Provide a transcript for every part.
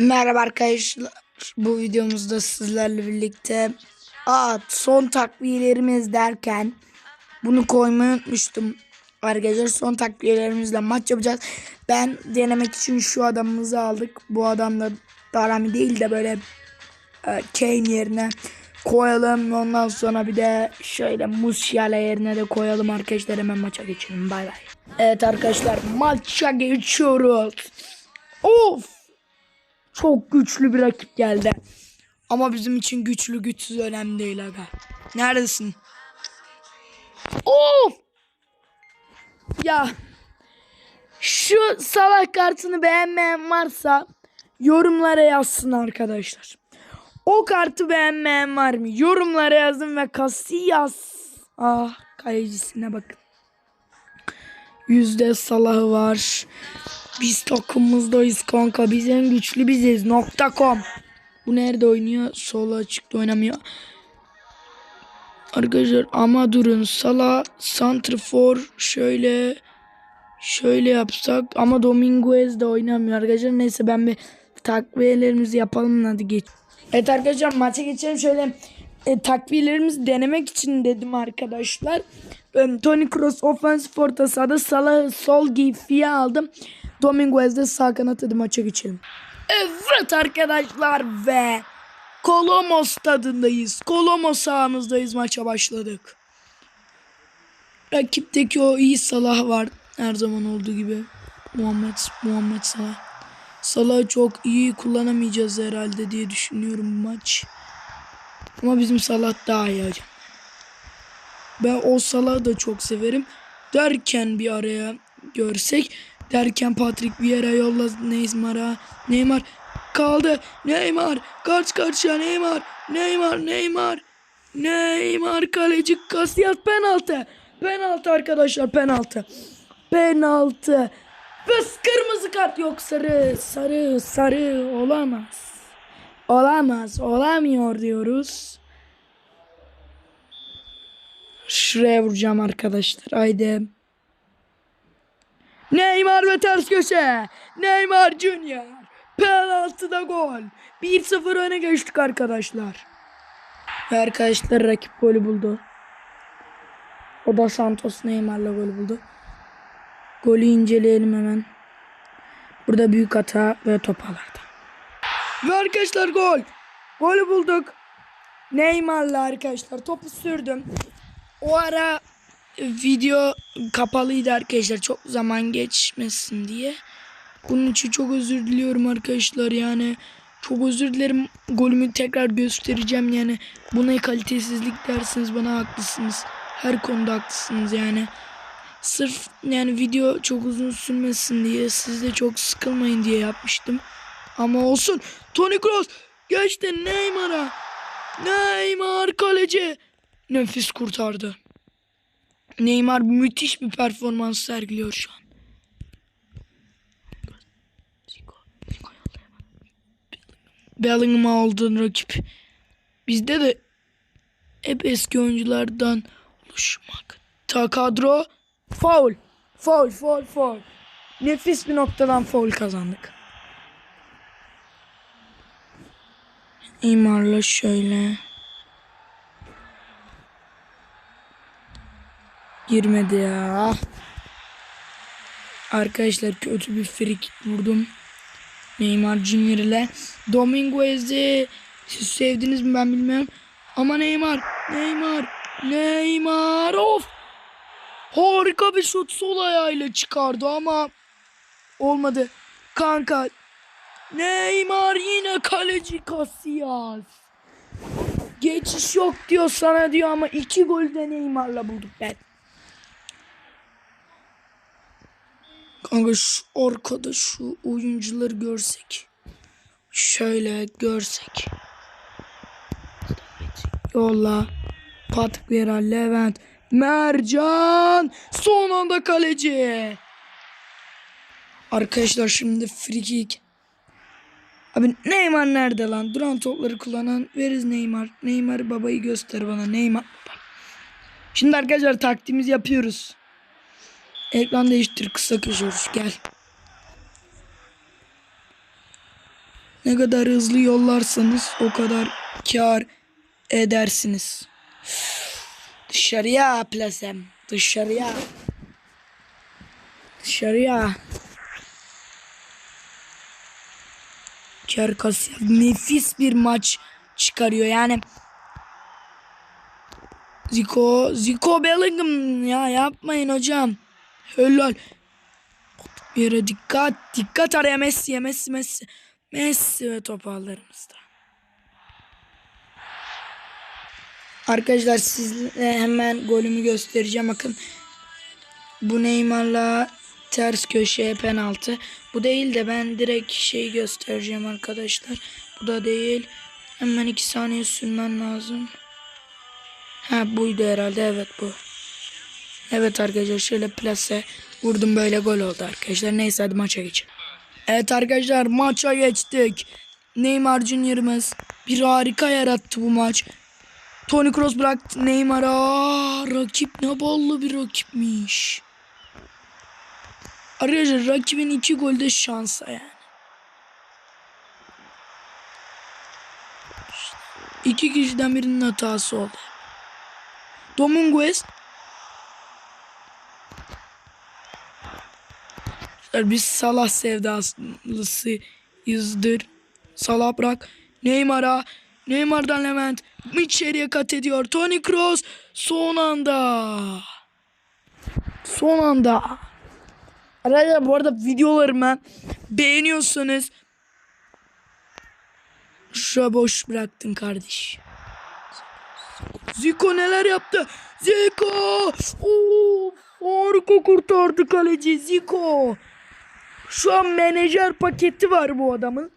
Merhaba arkadaşlar. Bu videomuzda sizlerle birlikte Aa, son takviyelerimiz derken bunu koymayı unutmuştum. Arkadaşlar son takviyelerimizle maç yapacağız. Ben denemek için şu adamımızı aldık. Bu adam da Darami değil de böyle e, Kane yerine koyalım. Ondan sonra bir de şöyle Musiala yerine de koyalım arkadaşlar. Hemen maça geçelim. Bay bay. Evet arkadaşlar maça geçiyoruz. Of! Çok güçlü bir rakip geldi. Ama bizim için güçlü güçsüz önemli değil aga. Neredesin? Of! Ya şu salak kartını beğenmeyen varsa yorumlara yazsın arkadaşlar. O kartı beğenmeyen var mı? Yorumlara yazın ve Casillas. Ah kalecisine bakın. Yüzde salahı var. Biz takımımızdayız kanka. Biz en güçlü biziz. Nokta com. Bu nerede oynuyor? Sol açıkta oynamıyor. Arkadaşlar ama durun. Sala Santrfor şöyle şöyle yapsak ama Dominguez de oynamıyor arkadaşlar. Neyse ben bir takviyelerimizi yapalım hadi geç. Evet arkadaşlar maça geçelim şöyle e, takviyelerimizi denemek için dedim arkadaşlar. Tony Kroos offensive orta sahada Salah'ı sol gifiye aldım. Dominguez de sağ kanat hadi maça geçelim. Evet arkadaşlar ve Kolomos stadındayız. Kolomos sahamızdayız maça başladık. Rakipteki o iyi Salah var her zaman olduğu gibi. Muhammed Muhammed Salah. Salah'ı çok iyi kullanamayacağız herhalde diye düşünüyorum bu maç. Ama bizim Salah daha iyi hocam. Ben o Salah'ı da çok severim. Derken bir araya görsek. Derken Patrick Vieira yolla Neymar'a. Neymar kaldı. Neymar kaç karşıya Neymar. Neymar Neymar. Neymar kaleci Casillas penaltı. Penaltı arkadaşlar penaltı. Penaltı. Ve kırmızı kart yok sarı sarı sarı olamaz. Olamaz olamıyor diyoruz. Şuraya vuracağım arkadaşlar. Haydi. Neymar ve ters köşe. Neymar Junior. Penaltıda gol. 1-0 öne geçtik arkadaşlar. Ve arkadaşlar rakip golü buldu. O da Santos Neymar'la golü buldu. Golü inceleyelim hemen. Burada büyük hata ve top alarda. Ve arkadaşlar gol. Golü bulduk. Neymar'la arkadaşlar topu sürdüm. O ara video kapalıydı arkadaşlar. Çok zaman geçmesin diye. Bunun için çok özür diliyorum arkadaşlar yani. Çok özür dilerim. Golümü tekrar göstereceğim yani. Buna kalitesizlik dersiniz bana haklısınız. Her konuda haklısınız yani. Sırf yani video çok uzun sürmesin diye siz de çok sıkılmayın diye yapmıştım. Ama olsun. Toni Kroos geçti Neymar'a. Neymar kaleci. Nefis kurtardı. Neymar müthiş bir performans sergiliyor şu an. Bellingham aldığın rakip. Bizde de hep eski oyunculardan oluşmakta kadro. Foul. Foul, foul, foul. Nefis bir noktadan foul kazandık. Neymar'la şöyle. Girmedi ya. Arkadaşlar kötü bir free vurdum. Neymar Junior ile. Dominguez'i siz sevdiniz mi ben bilmiyorum. Ama Neymar, Neymar, Neymar of. Harika bir şut sol ayağıyla çıkardı ama olmadı. Kanka Neymar yine kaleci Casillas. Geçiş yok diyor sana diyor ama iki gol de Neymar'la bulduk ben. Kanka şu arkada şu oyuncuları görsek. Şöyle görsek. Yolla. Patrick Vieira, Levent, Mercan. Son anda kaleci. Arkadaşlar şimdi free kick. Abi Neymar nerede lan? Duran topları kullanan veriz Neymar. Neymar babayı göster bana. Neymar baba. Şimdi arkadaşlar taktiğimizi yapıyoruz. Ekran değiştir kısa vuruş gel. Ne kadar hızlı yollarsanız o kadar kar edersiniz. Dışarıya plasem. Dışarıya. Dışarıya. Çerkasya nefis bir maç çıkarıyor yani. Zico, Zico Bellingham ya yapmayın hocam. Helal. Bir yere dikkat, dikkat araya Messi, Messi, Messi. Messi ve top. Arkadaşlar sizle hemen golümü göstereceğim. Bakın bu Neymar'la ters köşeye penaltı. Bu değil de ben direkt şey göstereceğim arkadaşlar. Bu da değil. Hemen iki saniye sürmen lazım. Ha buydu herhalde evet bu. Evet arkadaşlar şöyle plase vurdum böyle gol oldu arkadaşlar. Neyse hadi maça geçelim. Evet arkadaşlar maça geçtik. Neymar Junior'ımız bir harika yarattı bu maç. Toni Kroos bıraktı Neymar'a. Rakip ne ballı bir rakipmiş. Arkadaşlar rakibin iki golde şansa yani. İki kişiden birinin hatası oldu. Dominguez. Biz Salah sevdalısıyızdır. Salah bırak. Neymar'a. Neymar'dan Levent. içeriye kat ediyor. Toni Kroos son anda. Son anda. Arkadaşlar bu arada videolarımı beğeniyorsanız Şuraya boş bıraktın kardeş. Zico neler yaptı? Zico! Oo, harika kurtardı kaleci Zico. Şu an menajer paketi var bu adamın.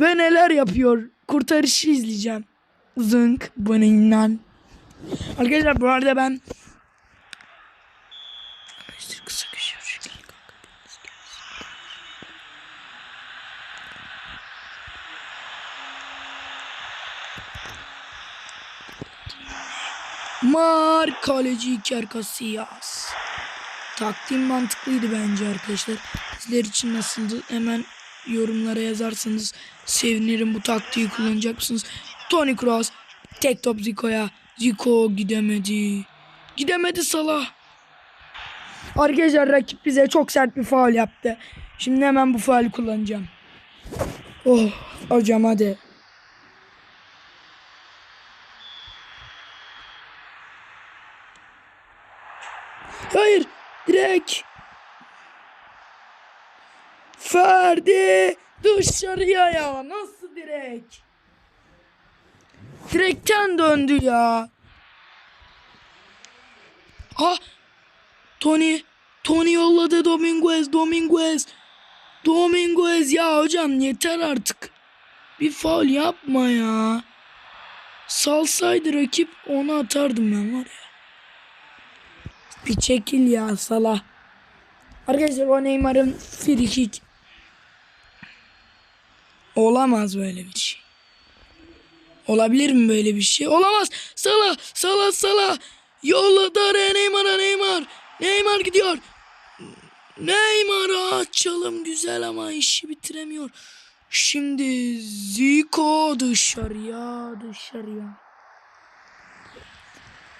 Ve neler yapıyor? Kurtarışı izleyeceğim. Zınk bununla. Arkadaşlar bu arada ben Arkadaşlar kısa köşe yapacak. Mar kaleci Iker Casillas. Taktiğim mantıklıydı bence arkadaşlar. Sizler için nasıldı hemen yorumlara yazarsanız sevinirim bu taktiği kullanacak mısınız? Toni Kroos tek top Zico'ya. Zico gidemedi. Gidemedi Salah. Arkadaşlar rakip bize çok sert bir faul yaptı. Şimdi hemen bu faulü kullanacağım. Oh hocam hadi. Hayır. Direkt. Ferdi dışarıya ya. Nasıl direkt? Direkten döndü ya. Ah. Tony. Tony yolladı Dominguez. Dominguez. Dominguez ya hocam yeter artık. Bir faul yapma ya. Salsaydı rakip onu atardım ben var ya. Bir çekil ya Salah. Arkadaşlar o Neymar'ın free kick. Olamaz böyle bir şey. Olabilir mi böyle bir şey? Olamaz. Salah, Salah, Salah. Yolladı araya Neymar'a Neymar. Neymar gidiyor. Neymar'a açalım güzel ama işi bitiremiyor. Şimdi Zico dışarıya dışarıya.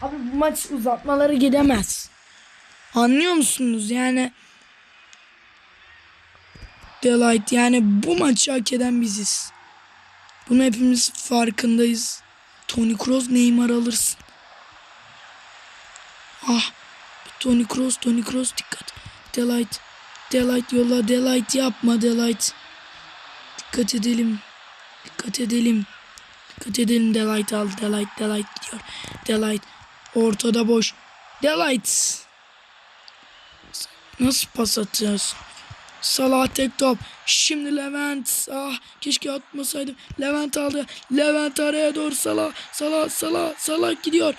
Abi bu maç uzatmaları gidemez. Anlıyor musunuz? Yani Delight yani bu maçı hak eden biziz. Bunu hepimiz farkındayız. Toni Kroos Neymar alırsın. Ah. Toni Kroos, Toni Kroos dikkat. Delight. Delight yolla. Delight yapma Delight. Dikkat edelim. Dikkat edelim. Dikkat edelim Delight al. Delight, Delight gidiyor. Delight. Ortada boş. Delight. Nasıl pas atıyorsun? Salah tek top. Şimdi Levent. Ah keşke atmasaydım. Levent aldı. Levent araya doğru Salah. Salah Salah Salah gidiyor.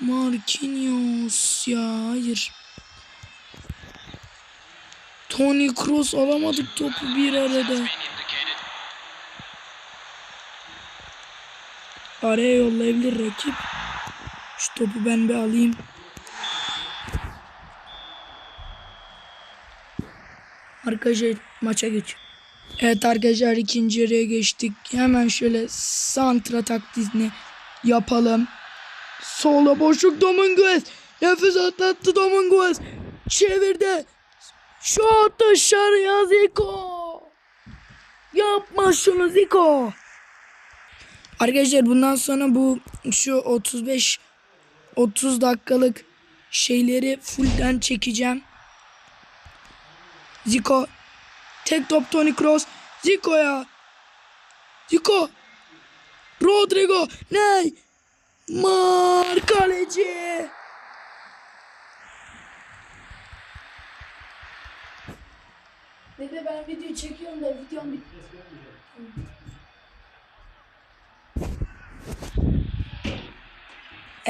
Marquinhos ya hayır. Toni Kroos alamadık topu bir arada. Araya yollayabilir rakip. Şu topu ben bir alayım. Arkadaşlar maça geç. Evet arkadaşlar ikinci yarıya geçtik. Hemen şöyle santra taktiğini yapalım. Sola boşluk Dominguez. Nefes atlattı Dominguez. Çevirdi. Şut dışarıya Zico. Yapma şunu Zico. Arkadaşlar bundan sonra bu şu 35 30 dakikalık şeyleri fullden çekeceğim. Zico. Tek top Toni Kroos. Zico'ya Zico. Rodrigo. Ney? Mar kaleci. Dede ben video çekiyorum da videom bitti.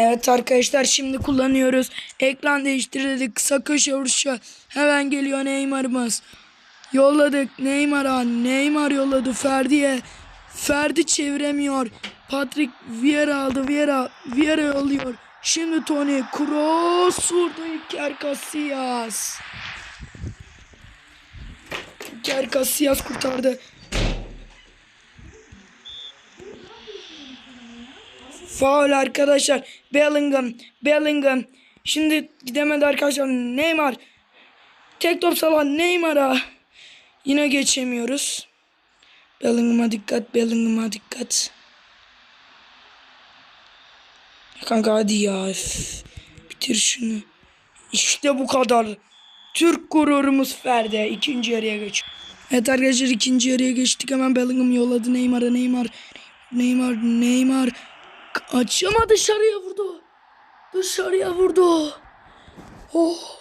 Evet arkadaşlar şimdi kullanıyoruz. Ekran değiştirdik. Kısa köşe vuruşu. Hemen geliyor Neymar'ımız. Yolladık Neymar'a. Neymar yolladı Ferdi'ye. Ferdi çeviremiyor. Patrick Vieira aldı. Vieira. Vieira yolluyor. Şimdi Toni Kroos vurdu İlker Casillas. İlker Casillas kurtardı. Faul arkadaşlar. Bellingham. Bellingham. Şimdi gidemedi arkadaşlar. Neymar. Tek top Salah Neymar'a. Yine geçemiyoruz. Bellingham'a dikkat. Bellingham'a dikkat. Kanka hadi ya. üf. Bitir şunu. İşte bu kadar. Türk gururumuz Ferdi. İkinci yarıya geç. Evet arkadaşlar ikinci yarıya geçtik. Hemen Bellingham yolladı Neymar'a. Neymar. Neymar. Neymar. Açama dışarıya vurdu. Dışarıya vurdu. Oh.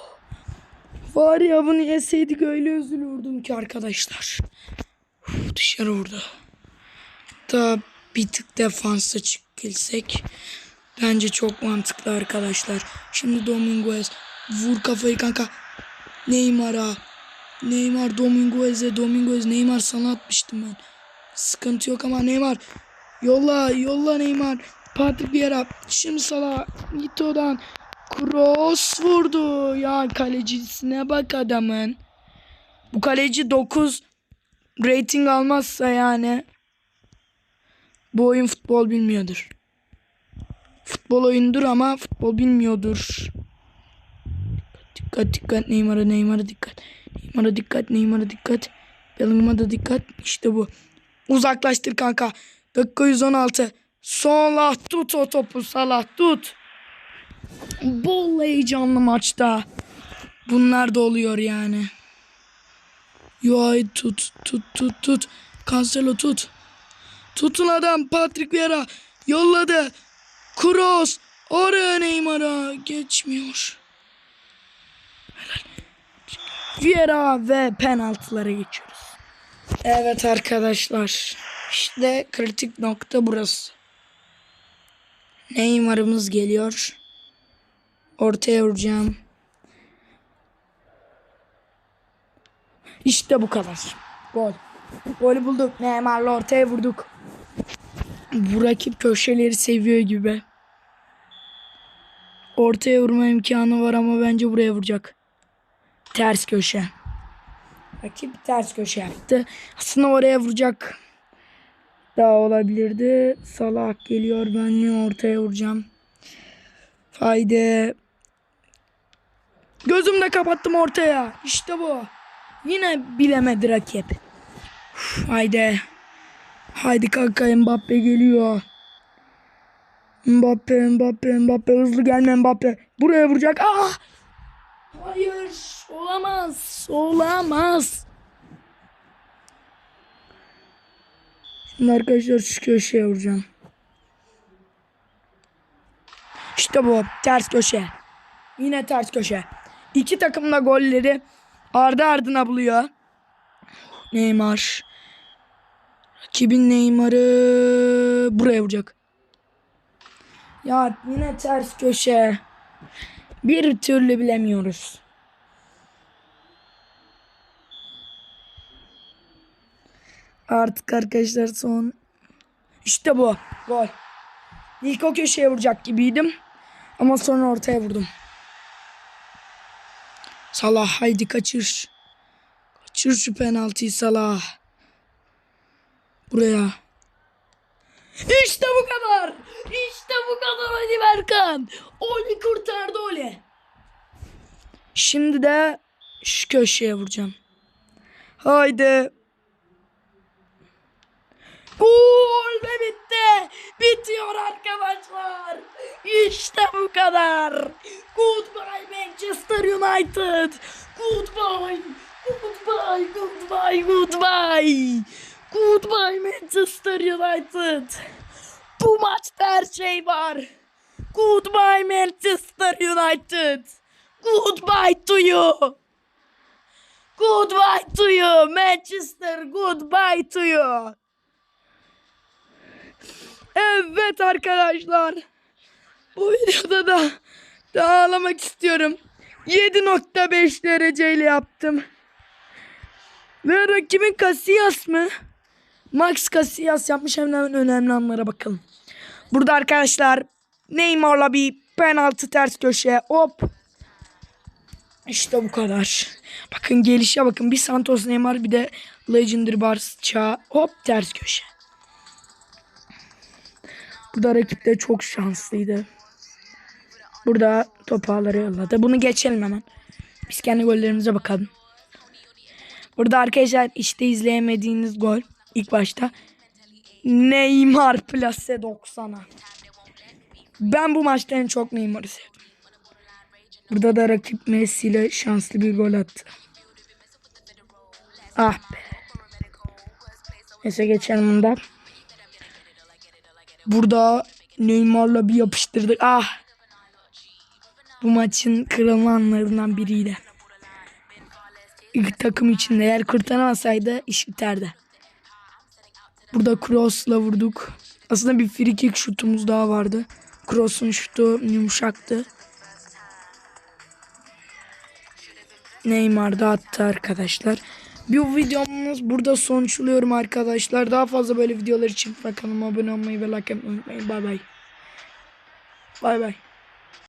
Var ya bunu yeseydik öyle üzülürdüm ki arkadaşlar. Uf, dışarı vurdu. Da bir tık defansa çıkılsek bence çok mantıklı arkadaşlar. Şimdi Dominguez vur kafayı kanka. Neymar'a. Neymar Dominguez'e Dominguez Neymar sana atmıştım ben. Sıkıntı yok ama Neymar yolla yolla Neymar. Patrick Vieira şimdi Salah Ito'dan cross vurdu. Ya kalecisine bak adamın. Bu kaleci 9 rating almazsa yani bu oyun futbol bilmiyordur. Futbol oyundur ama futbol bilmiyordur. Dikkat dikkat Neymar'a Neymar'a dikkat. Neymar'a dikkat Neymar'a dikkat. Bellingham'a da dikkat. İşte bu. Uzaklaştır kanka. Dakika 116. Salah tut o topu Salah tut. Bol heyecanlı maçta. Bunlar da oluyor yani. Yuay tut tut tut tut. Cancelo tut. Tutun adam Patrick Vieira yolladı. Kroos oraya Neymar'a geçmiyor. Vieira ve penaltılara geçiyoruz. Evet arkadaşlar. İşte kritik nokta burası. Neymar'ımız geliyor. Ortaya vuracağım. İşte bu kadar. Gol. Golü bulduk. Neymar'la ortaya vurduk. Bu rakip köşeleri seviyor gibi. Ortaya vurma imkanı var ama bence buraya vuracak. Ters köşe. Rakip ters köşe yaptı. Aslında oraya vuracak. Daha olabilirdi. Salah geliyor. Ben ortaya vuracağım. Haydi. Gözümle kapattım ortaya. İşte bu. Yine bilemedi rakip. Uf, haydi. Haydi kanka Mbappe geliyor. Mbappe, Mbappe, Mbappe hızlı gelme Mbappe. Buraya vuracak. Ah! Hayır, olamaz. Olamaz. Şimdi arkadaşlar şu köşeye vuracağım. İşte bu. Ters köşe. Yine ters köşe. İki takım da golleri ardı ardına buluyor. Neymar. Rakibin Neymar'ı buraya vuracak. Ya yine ters köşe. Bir türlü bilemiyoruz. Artık arkadaşlar son. İşte bu. Gol. İlk o köşeye vuracak gibiydim. Ama sonra ortaya vurdum. Salah haydi kaçır. Kaçır şu penaltıyı Salah. Buraya. İşte bu kadar. İşte bu kadar Ali Berkan. Oli kurtardı Oli. Şimdi de şu köşeye vuracağım. Haydi. Gol ve bitti. Bitiyor arkadaşlar. İşte bu kadar. Goodbye Manchester United. Goodbye. Goodbye, goodbye, goodbye. Goodbye Manchester United. Bu maçta her şey var. Goodbye Manchester United. Goodbye to you. Goodbye to you Manchester. Goodbye to you. Evet arkadaşlar. Bu videoda da dağlamak istiyorum. 7.5 dereceyle yaptım. Ve rakibin Casillas mı? Max Casillas yapmış hemen önemli anlara bakalım. Burada arkadaşlar Neymar'la bir penaltı ters köşe hop. İşte bu kadar. Bakın gelişe bakın. Bir Santos Neymar bir de Legendary Bars çağ hop ters köşe. Burada rakip de çok şanslıydı. Burada topu ağları yolladı. Bunu geçelim hemen. Biz kendi gollerimize bakalım. Burada arkadaşlar işte izleyemediğiniz gol ilk başta Neymar plase 90'a. Ben bu maçta en çok Neymar'ı sevdim. Burada da rakip Messi ile şanslı bir gol attı. Ah be. Neyse geçelim bundan. Burada Neymar'la bir yapıştırdık. Ah. Bu maçın kırılma anlarından biriydi. İlk takım içinde eğer kurtaramasaydı iş biterdi. Burada cross'la vurduk. Aslında bir free kick şutumuz daha vardı. Cross'un şutu yumuşaktı. Neymar da attı arkadaşlar. Bu videomuz burada sonuçluyorum arkadaşlar. Daha fazla böyle videolar için kanalıma abone olmayı ve like yapmayı unutmayın. Bay bay. Bay bay.